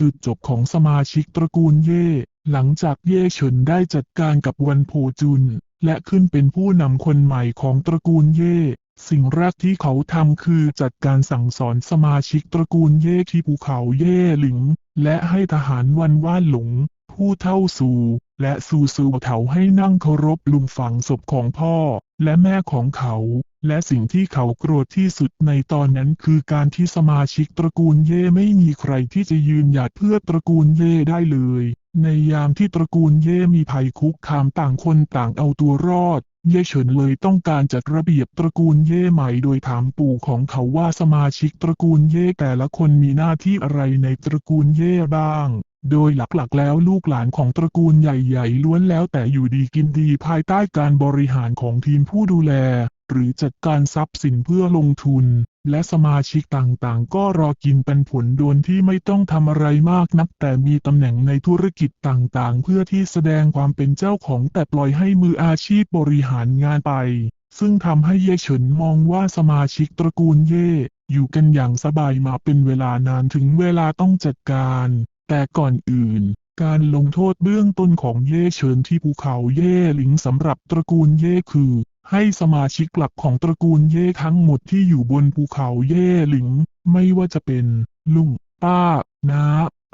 จุดจบของสมาชิกตระกูลเย่ หลังจากเย่เฉินได้จัดการกับวันโพจุน และขึ้นเป็นผู้นำคนใหม่ของตระกูลเย่ สิ่งแรกที่เขาทำคือจัดการสั่งสอนสมาชิกตระกูลเย่ที่ภูเขาเย่หลิง และให้ทหารวันว่านหลง ผู้เท่าสู่และสู่สู่เถาให้นั่งเคารพลุมฝังศพของพ่อ และแม่ของเขา และสิ่งที่เขาโกรธที่สุดในตอนนั้นคือการที่สมาชิกตระกูลเย่ไม่มีใครที่จะยืนหยัดเพื่อตระกูลเย่ได้เลย ในยามที่ตระกูลเย่มีภัยคุกคามต่างคนต่างเอาตัวรอด เย่เฉินเลยต้องการจัดระเบียบตระกูลเย่ใหม่โดยถามปู่ของเขาว่าสมาชิกตระกูลเย่แต่ละคนมีหน้าที่อะไรในตระกูลเย่บ้าง โดยหลักๆ แล้วลูกหลานของตระกูลใหญ่ๆ ล้วนแล้วแต่อยู่ดีกินดีภายใต้การบริหารของทีมผู้ดูแล หรือจัดการทรัพย์สินเพื่อลงทุน และสมาชิกต่างๆ ก็รอกินเป็นผลโดนที่ไม่ต้องทำอะไรมากนัก แต่มีตำแหน่งในธุรกิจต่างๆ เพื่อที่แสดงความเป็นเจ้าของแต่ปล่อยให้มืออาชีพบริหารงานไป ซึ่งทำให้เย่เฉินมองว่าสมาชิกตระกูลเย่อยู่กันอย่างสบายมาเป็นเวลานานถึงเวลาต้องจัดการ แต่ก่อนอื่น การลงโทษเบื้องต้นของเย่เฉินที่ภูเขาเย่หลิงสำหรับตระกูลเย่คือ ให้สมาชิกหลักของตระกูลเย่ทั้งหมดที่อยู่บนภูเขาเย่หลิง ไม่ว่าจะเป็น ลุงป้าน้า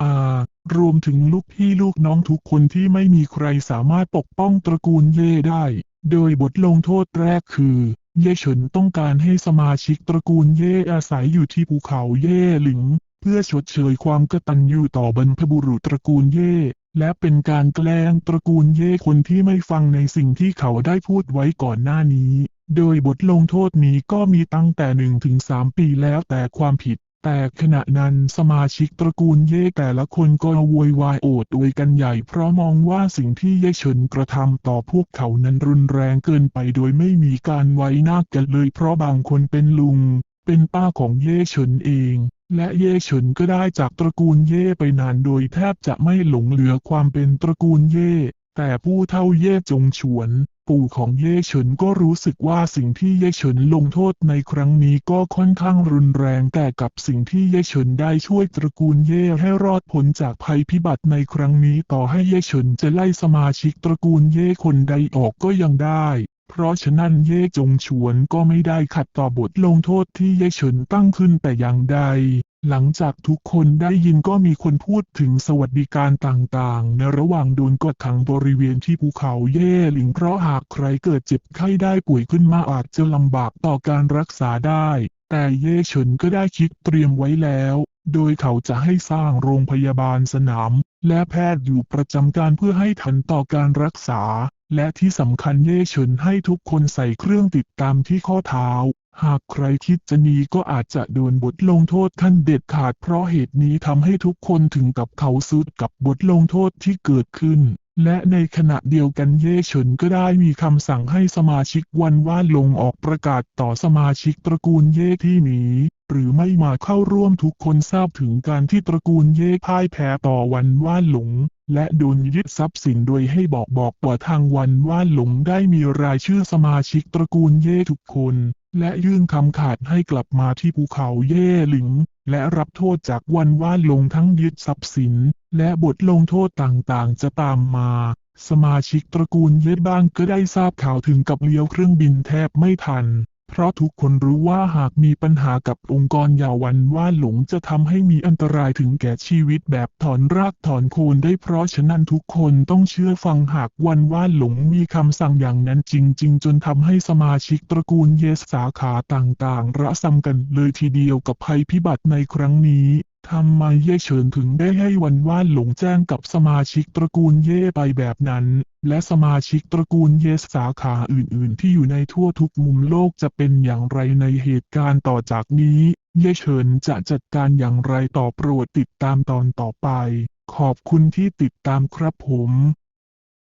อารวมถึงลูกพี่ลูกน้องทุกคนที่ไม่มีใครสามารถปกป้องตระกูลเย่ได้ โดยบทลงโทษแรกคือ เย่เฉินต้องการให้สมาชิกตระกูลเย่อาศัยอยู่ที่ภูเขาเย่หลิง เพื่อชดเชยความกตัญญูต่อบรรพบุรุษตระกูลเย่ และเป็นการแกล้งตระกูลเย่คนที่ไม่ฟังในสิ่งที่เขาได้พูดไว้ก่อนหน้านี้ โดยบทลงโทษนี้ก็มีตั้งแต่1ถึง3ปีแล้วแต่ความผิด แต่ขณะนั้นสมาชิกตระกูลเย่แต่ละคนก็โวยวายโอดอวยกันใหญ่ เพราะมองว่าสิ่งที่เย่เฉินกระทำต่อพวกเขานั้นรุนแรงเกินไปโดยไม่มีการไว้หน้ากันเลย เพราะบางคนเป็นลุง เป็นป้าของเย่เฉินเอง และเย่เฉินก็ได้จากตระกูลเย่ไปนานโดยแทบจะไม่หลงเหลือความเป็นตระกูลเย่แต่ผู้เท่าเย่จงฉวน ปู่ของเย่เฉินก็รู้สึกว่าสิ่งที่เย่เฉินลงโทษในครั้งนี้ก็ค่อนข้างรุนแรงแต่กับสิ่งที่เย่เฉินได้ช่วยตระกูลเย่ให้รอดพ้นจากภัยพิบัติในครั้งนี้ต่อให้เย่เฉินจะไล่สมาชิกตระกูลเย่คนใดออกก็ยังได้ เพราะฉะนั้นเย่จงฉวนก็ไม่ได้ขัดต่อบทลงโทษที่เย่เฉินตั้งขึ้นแต่อย่างใด หลังจากทุกคนได้ยินก็มีคนพูดถึงสวัสดิการต่างๆ ในระหว่างโดนกดขังบริเวณที่ภูเขาเย่หลิงเพราะหากใครเกิดเจ็บไข้ได้ป่วยขึ้นมาอาจจะลำบากต่อการรักษาได้ แต่เย่เฉินก็ได้คิดเตรียมไว้แล้ว โดยเขาจะให้สร้างโรงพยาบาลสนาม และแพทย์อยู่ประจำการเพื่อให้ทันต่อการรักษา และที่สำคัญเย่เฉินให้ทุกคนใส่เครื่องติดตามที่ข้อเท้า หากใครคิดจะหนีก็อาจจะโดนบทลงโทษขั้นเด็ดขาดเพราะเหตุนี้ทำให้ทุกคนถึงกับเขาสุดกับบทลงโทษที่เกิดขึ้น และในขณะเดียวกันเย่เฉินก็ได้มีคำสั่งให้สมาชิกวันว่านลงออกประกาศต่อสมาชิกตระกูลเย่ที่หนีหรือไม่มาเข้าร่วมทุกคนทราบถึงการที่ตระกูลเย่พ่ายแพ้ต่อวันว่านหลง และโดนยึดทรัพย์สินโดยให้บอกบอกว่าทางวันว่านหลงได้มีรายชื่อสมาชิกตระกูลเย่ทุกคน และยื่นคำขาดให้กลับมาที่ภูเขาเย่หลิง และรับโทษจากวันว่านหลงทั้งยึดทรัพย์สิน และบทลงโทษต่างๆ จะตามมา สมาชิกตระกูลเยบ้างก็ได้ทราบข่าวถึงกับเลี้ยวเครื่องบินแทบไม่ทัน เพราะทุกคนรู้ว่าหากมีปัญหากับองค์กรยาวันว่าหลงจะทำให้มีอันตรายถึงแก่ชีวิตแบบถอนรากถอนโคนได้เพราะฉะนั้นทุกคนต้องเชื่อฟังหากวันว่าหลงมีคำสั่งอย่างนั้นจริง ๆ จนทำให้สมาชิกตระกูลเยสสาขาต่างๆ ระซำกันเลยทีเดียวกับภัยพิบัติในครั้งนี้ ทำไมเย่เฉินถึงได้ให้วันว่านหลงแจ้งกับสมาชิกตระกูลเย่ไปแบบนั้น และสมาชิกตระกูลเยสสาขาอื่นๆ ที่อยู่ในทั่วทุกมุมโลกจะเป็นอย่างไรในเหตุการณ์ต่อจากนี้ เย่เฉินจะจัดการอย่างไรต่อโปรดติดตามตอนต่อไป ขอบคุณที่ติดตามครับผม